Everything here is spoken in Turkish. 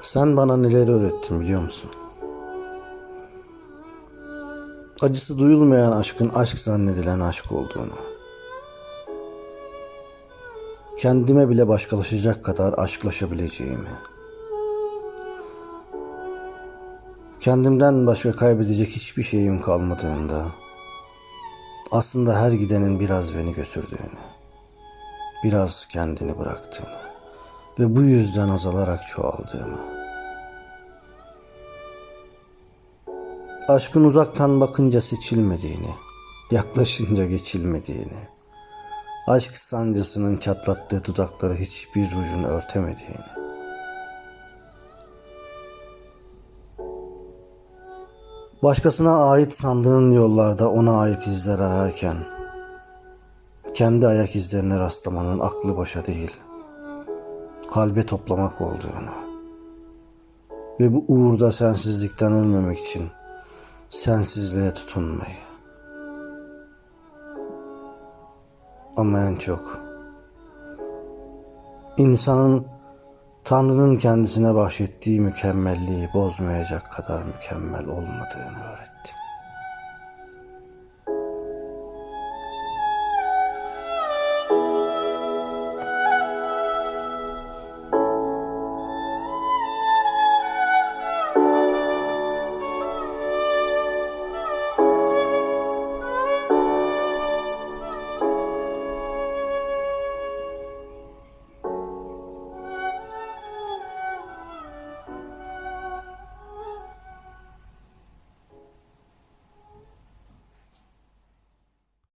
Sen bana neleri öğrettin biliyor musun? Acısı duyulmayan aşkın aşk zannedilen aşk olduğunu. Kendime bile başkalaşacak kadar aşklaşabileceğimi. Kendimden başka kaybedecek hiçbir şeyim kalmadığında aslında her gidenin biraz beni götürdüğünü, biraz kendini bıraktığını ve bu yüzden azalarak çoğaldığımı. Aşkın uzaktan bakınca seçilmediğini, yaklaşınca geçilmediğini, aşk sancısının çatlattığı dudakları hiçbir rujun örtemediğini, başkasına ait sandığın yollarda ona ait izler ararken, kendi ayak izlerine rastlamanın aklı başa değil, kalbe toplamak olduğunu ve bu uğurda sensizlikten ölmemek için sensizliğe tutunmayı. Ama en çok insanın Tanrı'nın kendisine bahşettiği mükemmelliği bozmayacak kadar mükemmel olmadığını öğrettin.